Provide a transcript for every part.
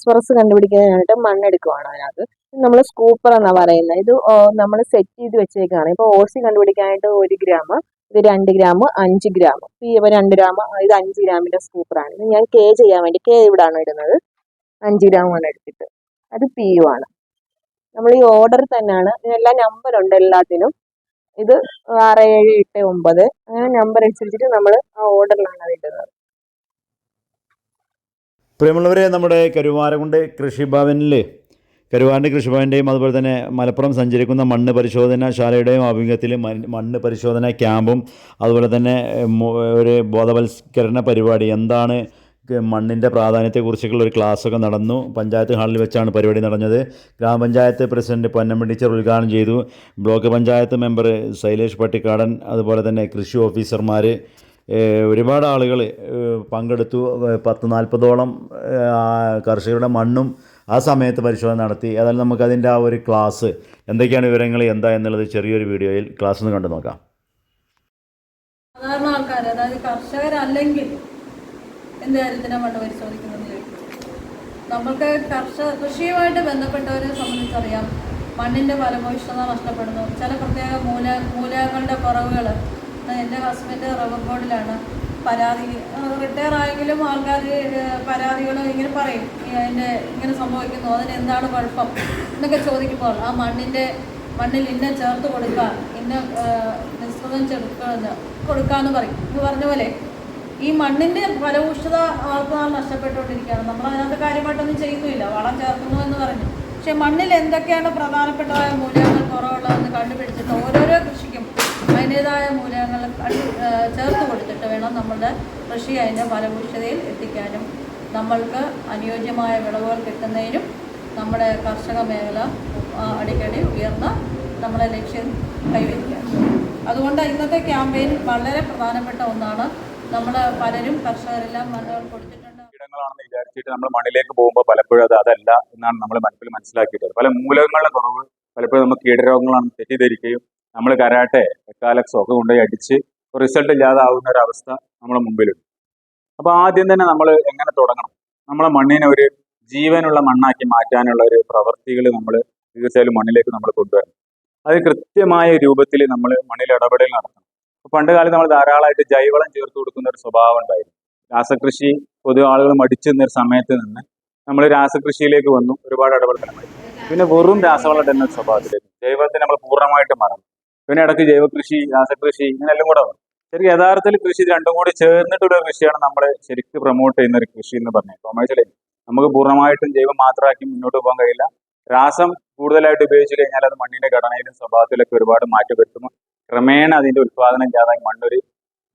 Phosphorus കണ്ടുപിടിക്കുന്നതിനായിട്ട് മണ്ണെടുക്കുവാണ് അതിനകത്ത്. നമ്മൾ scooper എന്നാ പറയുന്നത് ഇത് നമ്മൾ സെറ്റ് ചെയ്ത് വെച്ചേക്കാണ്. ഇപ്പോൾ ഓസി കണ്ടുപിടിക്കാനായിട്ട് ഒരു ഗ്രാം ഇത് രണ്ട് ഗ്രാം അഞ്ച് ഗ്രാം ഈ ഇപ്പൊ രണ്ട് ഗ്രാം ഇത് അഞ്ച് ഗ്രാമിന്റെ സ്കൂപ്പറാണ് ഇത് ഞാൻ കെ ചെയ്യാൻ വേണ്ടി കെ ഇവിടാണ് ഇടുന്നത്? അഞ്ച് ഗ്രാമാണ് എടുത്തിട്ട്. അത് പി യു ആണ്. നമ്മൾ ഈ ഓർഡർ തന്നെയാണ്. ഇതിനെല്ലാം നമ്പർ ഉണ്ട് എല്ലാത്തിനും. ഇത് ആറ് ഏഴ് എട്ട് ഒമ്പത്. അങ്ങനെ നമ്പർ അനുസരിച്ചിട്ട് നമ്മൾ ആ ഓർഡറിലാണ് ഇടുന്നത്. പ്രിയമുള്ളവരെ നമ്മുടെ കരുവാരകുണ്ട് കൃഷിഭവനിൽ കരുവാരന്റെ കൃഷിഭവന്റെയും അതുപോലെ തന്നെ മലപ്പുറം സഞ്ചരിക്കുന്ന മണ്ണ് പരിശോധനശാലയുടെയും ആഭിമുഖ്യത്തിൽ മണ്ണ് പരിശോധന ക്യാമ്പും അതുപോലെ തന്നെ ഒരു ബോധവൽക്കരണ പരിപാടി. എന്താണ് മണ്ണിന്റെ പ്രാധാന്യത്തെക്കുറിച്ചൊക്കെയുള്ള ഒരു ക്ലാസ്സൊക്കെ നടന്നു. പഞ്ചായത്ത് ഹാളിൽ വെച്ചാണ് പരിപാടി നടന്നത്. ഗ്രാമപഞ്ചായത്ത് പ്രസിഡന്റ് പൊന്നമ്മ ടീച്ചർ ഉദ്ഘാടനം ചെയ്തു. ബ്ലോക്ക് പഞ്ചായത്ത് മെമ്പർ ശൈലേഷ് പട്ടിക്കാടൻ അതുപോലെ തന്നെ കൃഷി ഓഫീസർമാർ ഒരുപാട് ആളുകൾ പങ്കെടുത്തു. പത്ത് നാൽപ്പതോളം കർഷകരുടെ മണ്ണും ആ സമയത്ത് പരിശോധന നടത്തി. ഏതായാലും നമുക്കതിന്റെ ആ ഒരു ക്ലാസ് എന്തൊക്കെയാണ് വിവരങ്ങൾ എന്താ എന്നുള്ളത് ചെറിയൊരു വീഡിയോയിൽ ക്ലാസ് ഒന്ന് കണ്ടു നോക്കാം. സാധാരണ ആൾക്കാർ അതായത് കർഷകരല്ലെങ്കിൽ എന്ത് കാര്യത്തിനാണ് മണ്ണ് പരിശോധിക്കുന്നത് നമുക്ക് കർഷക കൃഷിയുമായിട്ട് ബന്ധപ്പെട്ടവരെ സംബന്ധിച്ചറിയാം. മണ്ണിന്റെ ഫലഭൂഷ്ണത നഷ്ടപ്പെടുന്നു. ചില പ്രത്യേക മൂല മൂലകങ്ങളുടെ കുറവുകൾ എന്റെ ഹസ്ബൻഡ് റബ്ബർ ബോർഡിലാണ് പരാതി റിട്ടയർ ആയെങ്കിലും ആൾക്കാർ പരാതികൾ ഇങ്ങനെ പറയും. എന്റെ ഇങ്ങനെ സംഭവിക്കുന്നു. അതിന് എന്താണ് കുഴപ്പം? എന്നൊക്കെ ചോദിക്കുമ്പോൾ ആ മണ്ണിന്റെ മണ്ണിൽ ഇന്ന ചേർത്ത് കൊടുക്കുക ഇന്ന നിസ്കൃതം ചേർക്കുക കൊടുക്കാന്ന് പറയും. എന്ന് പറഞ്ഞ പോലെ ഈ മണ്ണിന്റെ ഫലഭൂഷ്ഠത ആൾക്കാർ നഷ്ടപ്പെട്ടുകൊണ്ടിരിക്കുകയാണ്. നമ്മൾ അതിനകത്ത് കാര്യമായിട്ടൊന്നും ചെയ്യുന്നില്ല. വളം ചേർക്കുന്നു എന്ന് പറഞ്ഞു. പക്ഷേ മണ്ണിൽ എന്തൊക്കെയാണ് പ്രധാനപ്പെട്ടതായ മൂല്യങ്ങൾ കുറവുള്ളതെന്ന് കണ്ടുപിടിച്ചിട്ട് ഓരോരോ കൃഷിക്കും അതിന്റെതായ മൂലകങ്ങൾ ചേർത്ത് കൊടുത്തിട്ട് വേണം നമ്മളുടെ കൃഷി അതിന്റെ ഫലഭൂഷ്ഠതയിൽ എത്തിക്കാനും. നമ്മൾക്ക് അനുയോജ്യമായ വിളവുകൾ കിട്ടുന്നതിനും നമ്മുടെ കർഷക മേഖല അടിക്കടി ഉയർന്ന് നമ്മളെ ലക്ഷ്യം കൈവരിക്കുക അതുകൊണ്ട് ഇന്നത്തെ ക്യാമ്പയിൻ വളരെ പ്രധാനപ്പെട്ട ഒന്നാണ്. നമ്മൾ പലരും കർഷകരെല്ലാം കൊടുത്തിട്ടുണ്ട് കീടങ്ങളാണെന്ന് വിചാരിച്ചിട്ട് നമ്മൾ മണ്ണിലേക്ക് പോകുമ്പോൾ പലപ്പോഴും അത് അതല്ല എന്നാണ് നമ്മൾ മനസ്സിൽ മനസ്സിലാക്കിയിട്ടുള്ളത്. പല മൂലകങ്ങളുടെ കുറവ് പലപ്പോഴും നമുക്ക് കീടരോഗങ്ങളാണ് തെറ്റിദ്ധരിക്കുകയും നമ്മൾ കരാട്ടെ എക്കാലക്സോ ഒക്കെ കൊണ്ടുപോയി അടിച്ച് റിസൾട്ട് ഇല്ലാതാവുന്ന ഒരു അവസ്ഥ നമ്മുടെ മുമ്പിലുണ്ട്. അപ്പോൾ ആദ്യം തന്നെ നമ്മൾ എങ്ങനെ തുടങ്ങണം? നമ്മളെ മണ്ണിനെ ഒരു ജീവനുള്ള മണ്ണാക്കി മാറ്റാനുള്ള ഒരു പ്രവൃത്തികൾ നമ്മൾ തീർച്ചയായും മണ്ണിലേക്ക് നമ്മൾ കൊണ്ടുവരണം. അത് കൃത്യമായ രൂപത്തിൽ നമ്മൾ മണ്ണിൽ ഇടപെടൽ നടത്തണം പണ്ട് കാലത്ത് നമ്മൾ ധാരാളമായിട്ട് ജൈവളം ചേർത്ത് കൊടുക്കുന്ന ഒരു സ്വഭാവം ഉണ്ടായിരുന്നു. രാസകൃഷി പൊതു ആളുകൾ മടിച്ചു നിന്നൊരു സമയത്ത് നിന്ന് നമ്മൾ രാസകൃഷിയിലേക്ക് വന്നു ഒരുപാട് ഇടപെടലുമായി പിന്നെ വെറും രാസവളം ഇടുന്ന സ്വഭാവത്തിലേക്ക്. ജൈവത്തെ നമ്മൾ പൂർണമായിട്ട് മറന്നു. പിന്നെ ഇടയ്ക്ക് ജൈവകൃഷി രാസകൃഷി ഇങ്ങനെല്ലാം കൂടെ വന്നു. ശരിക്കും യഥാർത്ഥത്തിൽ കൃഷി രണ്ടും കൂടി ചേർന്നിട്ടുള്ള കൃഷിയാണ് നമ്മൾ ശരിക്കും പ്രൊമോട്ട് ചെയ്യുന്ന ഒരു കൃഷി എന്ന് പറഞ്ഞത്. കൊമേഴ്സ്യലി നമുക്ക് പൂർണമായിട്ടും ജൈവം മാത്രമാക്കി മുന്നോട്ട് പോകാൻ കഴിയില്ല. രാസം കൂടുതലായിട്ട് ഉപയോഗിച്ച് കഴിഞ്ഞാൽ അത് മണ്ണിന്റെ ഘടനയിലും സ്വഭാവത്തിലൊക്കെ ഒരുപാട് മാറ്റം വരുത്തുന്നു. ക്രമേണ അതിന്റെ ഉത്പാദനം ഇല്ലാതായി. മണ്ണൊരു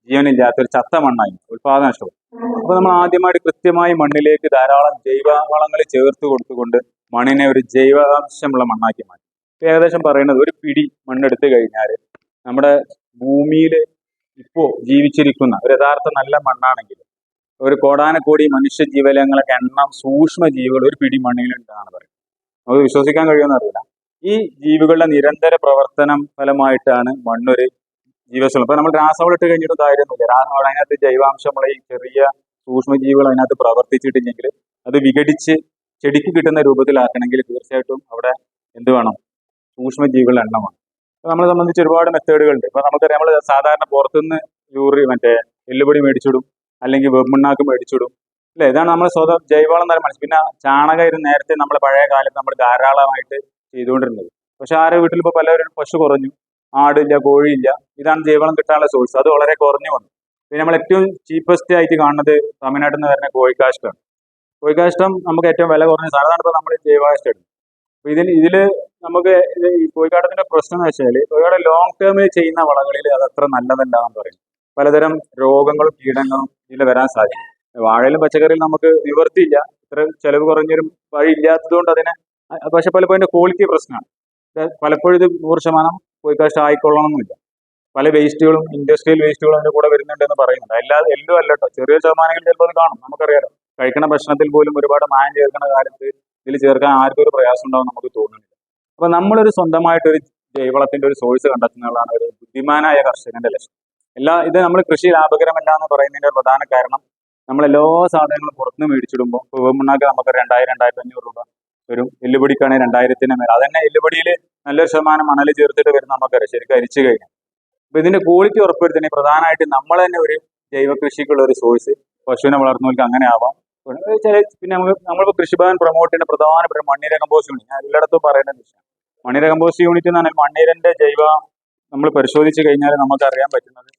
ജീവനില്ലാത്ത ഒരു ചത്ത മണ്ണായി. ഉത്പാദനം നഷ്ടപ്പെടും അപ്പൊ നമ്മൾ ആദ്യമായിട്ട് കൃത്യമായി മണ്ണിലേക്ക് ധാരാളം ജൈവവളങ്ങൾ ചേർത്ത് കൊടുത്തുകൊണ്ട് മണ്ണിനെ ഒരു ജൈവാംശമുള്ള മണ്ണാക്കി മാറ്റി. ഏകദേശം പറയുന്നത് ഒരു പിടി മണ്ണെടുത്ത് കഴിഞ്ഞാൽ നമ്മുടെ ഭൂമിയിൽ ഇപ്പോ ജീവിച്ചിരിക്കുന്ന ഒരു യഥാർത്ഥ നല്ല മണ്ണാണെങ്കിൽ ഒരു കോടാനക്കോടി മനുഷ്യ ജീവലങ്ങളൊക്കെ എണ്ണം സൂക്ഷ്മ ജീവികൾ ഒരു പിടി മണ്ണിലുണ്ടെന്നാണ് പറയുന്നത്. നമുക്ക് വിശ്വസിക്കാൻ കഴിയുമെന്ന് അറിയില്ല. ഈ ജീവികളുടെ നിരന്തര പ്രവർത്തനം ഫലമായിട്ടാണ് മണ്ണൊരു ജീവശ്രമം അപ്പൊ നമ്മൾ രാസവളം ഇട്ട് കഴിഞ്ഞിട്ട് കാര്യമൊന്നുമില്ല. രാസവളം അതിനകത്ത് ജൈവാംശമുള്ള ഈ ചെറിയ സൂക്ഷ്മജീവികൾ അതിനകത്ത് പ്രവർത്തിച്ചിട്ടില്ലെങ്കിൽ അത് വിഘടിച്ച് ചെടിക്ക് കിട്ടുന്ന രൂപത്തിലാക്കണമെങ്കിൽ തീർച്ചയായിട്ടും അവിടെ എന്ത് വേണം? സൂക്ഷ്മജീവികളുടെ എണ്ണമാണ്. നമ്മളെ സംബന്ധിച്ച് ഒരുപാട് മെത്തേഡുകളുണ്ട്. ഇപ്പൊ നമുക്കറിയാം നമ്മൾ സാധാരണ പുറത്തുനിന്ന് യൂറി മറ്റേ എല്ലുപൊടി മേടിച്ചിടും അല്ലെങ്കിൽ വെമ്പിണ്ണാക്ക് മേടിച്ചിടും. അല്ലേ? ഇതാണ് നമ്മൾ സ്വതം ജൈവവളം തന്നെ മനസ്സിൽ പിന്നെ ചാണകമായിരുന്നു നേരത്തെ നമ്മൾ പഴയ കാലത്ത് നമ്മൾ ധാരാളമായിട്ട് ചെയ്തുകൊണ്ടിരുന്നത്. പക്ഷെ ആരുടെ വീട്ടിൽ ഇപ്പോൾ പലരും പശു കുറഞ്ഞു. ആടില്ല കോഴിയില്ല. ഇതാണ് ജൈവവളം കിട്ടാനുള്ള സോഴ്സ് അത് വളരെ കുറഞ്ഞു വന്നു. പിന്നെ നമ്മൾ ഏറ്റവും ചീപ്പസ്റ്റ് ആയിട്ട് കാണുന്നത് തമിഴ്നാട്ടിൽ നിന്ന് വരുന്ന കോഴിക്കാഷ്ടമാണ്. കോഴിക്കാഷ്ടം നമുക്ക് ഏറ്റവും വില കുറഞ്ഞ സാധനമാണ് ഇപ്പോൾ നമ്മൾ ജൈവകാഷ്ടം അപ്പോൾ ഇതിൽ ഇതിൽ നമുക്ക് ഇത് ഈ കോഴിക്കാടത്തിന്റെ പ്രശ്നം എന്ന് വെച്ചാൽ കോഴിക്കാട് ലോങ് ടേമിൽ ചെയ്യുന്ന വളകളിൽ അത് അത്ര നല്ലതല്ലാന്ന് പറയും പലതരം രോഗങ്ങളും കീടങ്ങളും ഇതിൽ വരാൻ സാധിക്കും വാഴയിലും പച്ചക്കറിയിലും നമുക്ക് നിവർത്തിയില്ല. ഇത്ര ചെലവ് കുറഞ്ഞൊരു വഴി ഇല്ലാത്തതുകൊണ്ട് അതിനെ പക്ഷെ പലപ്പോഴും അതിന്റെ ക്വാളിറ്റി പ്രശ്നമാണ്. പലപ്പോഴും ഇത് നൂറ് ശതമാനം കോഴിക്കാഷ്ടം ആയിക്കൊള്ളണമെന്നില്ല. പല വേസ്റ്റുകളും ഇൻഡസ്ട്രിയൽ വേസ്റ്റുകളും അതിന്റെ കൂടെ വരുന്നുണ്ടെന്ന് പറയുന്നുണ്ട്. എല്ലാ എല്ലാം അല്ലട്ടോ ചെറിയ ശതമാനങ്ങൾ ചിലപ്പോൾ അത് കാണും. നമുക്കറിയാലോ. കഴിക്കുന്ന ഭക്ഷണത്തിൽ പോലും ഒരുപാട് മായം ചേർക്കുന്ന കാലത്ത് ഇതിൽ ചേർക്കാൻ ആർക്കും ഒരു പ്രയാസം ഉണ്ടാവും നമുക്ക് തോന്നുന്നില്ല. അപ്പൊ നമ്മളൊരു സ്വന്തമായിട്ടൊരു ജൈവളത്തിന്റെ ഒരു സോഴ്സ് കണ്ടെത്തുന്നതാണ് ഒരു ബുദ്ധിമാനായ കർഷകന്റെ ലക്ഷ്യം. എല്ലാ ഇത് നമ്മൾ കൃഷി ലാഭകരമല്ല എന്ന് പറയുന്നതിന്റെ ഒരു പ്രധാന കാരണം നമ്മൾ എല്ലാ സാധനങ്ങളും പുറത്തുനിന്ന് മേടിച്ചിടുമ്പോൾ ഇപ്പോൾ വേമ്പുണ്ണാക്ക് നമുക്ക് രണ്ടായിരം രണ്ടായിരത്തി അഞ്ഞൂറ് രൂപ വരും എല്ലുപൊടിക്കാണെങ്കിൽ രണ്ടായിരത്തിന് മേലെ. അതന്നെ എല്ലുപൊടിയിൽ നല്ലൊരു ശതമാനം മണൽ ചേർത്തിട്ട് വരുന്ന നമുക്കറിയാം. ശരിക്കും അരിച്ചു കഴിഞ്ഞാൽ. അപ്പൊ ഇതിന്റെ ക്വാളിറ്റി ഉറപ്പുവരുത്തണേ പ്രധാനമായിട്ട് നമ്മൾ തന്നെ ഒരു ജൈവ കൃഷിക്കുള്ള ഒരു സോഴ്സ് പശുവിനെ വളർത്തുന്നവർക്ക് അങ്ങനെ ആവാം. പിന്നെ വെച്ചാൽ പിന്നെ നമുക്ക് നമ്മളിപ്പോൾ കൃഷിഭവൻ പ്രൊമോട്ട് ചെയ്യുന്ന പ്രധാനപ്പെട്ട മണ്ണിര കമ്പോസ്റ്റ് യൂണിറ്റ് ഞാൻ എല്ലായിടത്തും പറയുന്ന വിഷയം. മണ്ണീര കമ്പോസ്റ്റ് യൂണിറ്റ് എന്ന് പറഞ്ഞാൽ മണ്ണിരന്റെ ജൈവ നമ്മൾ പരിശോധിച്ച് കഴിഞ്ഞാൽ നമുക്ക് അറിയാൻ പറ്റുന്നത്